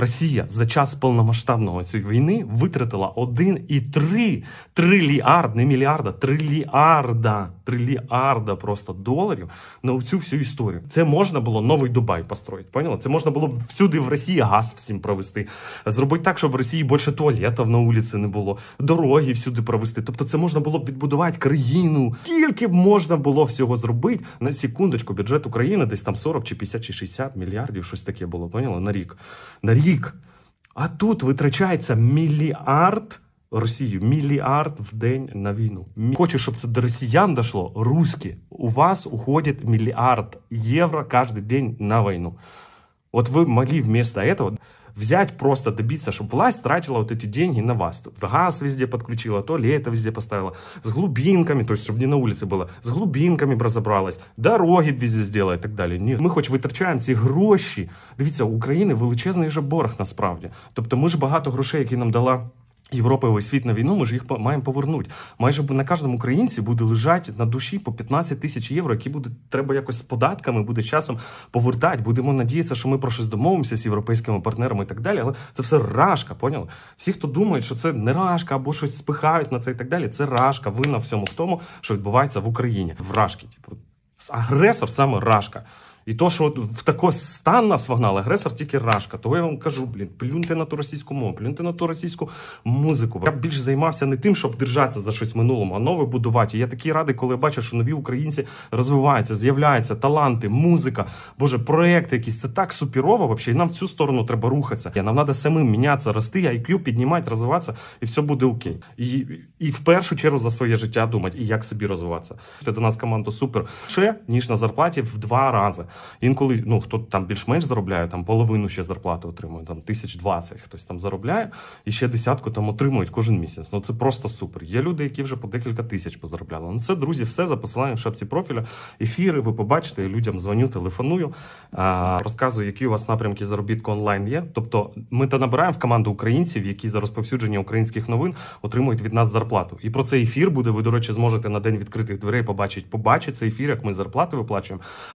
Росія за час повномасштабного цієї війни витратила 1,3 трильярд, не мільярда, трильярда, трильярда просто доларів на цю всю історію. Це можна було новий Дубай построїти. Поняла? Це можна було б всюди в Росії газ всім провести. Зробити так, щоб в Росії більше туалетів на вулиці не було, дороги всюди провести. Тобто, це можна було б відбудувати країну. Скільки б можна було всього зробити на секундочку. Бюджет України десь там 40 чи 50 чи 60 мільярдів, щось таке було. Поняла? На рік. На рік. А тут витрачається мільярд. Росію мільярд в день на війну. Мі- Хочу, щоб це до росіян дошло. Руські, у вас уходит мільярд євро кожен день на війну. Вот вы могли вместо этого взять просто добиться, чтобы власть тратила вот эти деньги на вас. Тут Газ везде подключила, туалеты везде поставила, с глубинками, то есть, чтобы не на улице было, с глубинками б разобралась, дороги б везде сделала і так далі. Ні, ми хоч витрачаємо ці гроші. Дивіться, у України величезний же борг насправді. Тобто ми ж багато грошей, які нам дала Європа і весь світ на війну, ми ж їх маємо повернути. Майже на кожному українці буде лежати на душі по 15 тисяч євро, які буде треба якось з податками, буде часом повертати. Будемо надіятися, що ми про щось домовимося з європейськими партнерами і так далі. Але це все рашка, поняли? Всі, хто думають, що це не рашка або щось спихають на це і так далі, це рашка. Вина всьому в тому, що відбувається в Україні. В рашки. Типу, агресор саме рашка. І то, що от в такий стан нас вогнали, агресор тільки рашка. Того я вам кажу, блін, плюньте на ту російську мову, плюньте на ту російську музику. Я більш займався не тим, щоб держатися за щось в минулому, а нове будувати. Я такий радий, коли бачу, що нові українці розвиваються, з'являються таланти, музика, боже, проекти якісь. Це так супірово. Вообще, і нам в цю сторону треба рухатися. Нам треба самим мінятися, рости, IQ піднімати, розвиватися, і все буде окей. І, і в першу чергу за своє життя думати, і як собі розвиватися. Це до нас команда супер ще ніж на зарплаті в два рази. Інколи ну хто там більш-менш заробляє, там половину ще зарплати отримує, там тисяч двадцять хтось там заробляє, і ще десятку там отримують кожен місяць. Ну це просто супер. Є люди, які вже по декілька тисяч позаробляли. Ну це друзі, все за посиланням в шапці профіля. Ефіри, ви побачите, я людям дзвоню, телефоную, розказую, які у вас напрямки заробітку онлайн є. Тобто, ми та набираємо в команду українців, які за розповсюдження українських новин отримують від нас зарплату. І про цей ефір буде. Ви, до речі, зможете на день відкритих дверей побачити. Побачити цей ефір, як ми зарплати виплачуємо.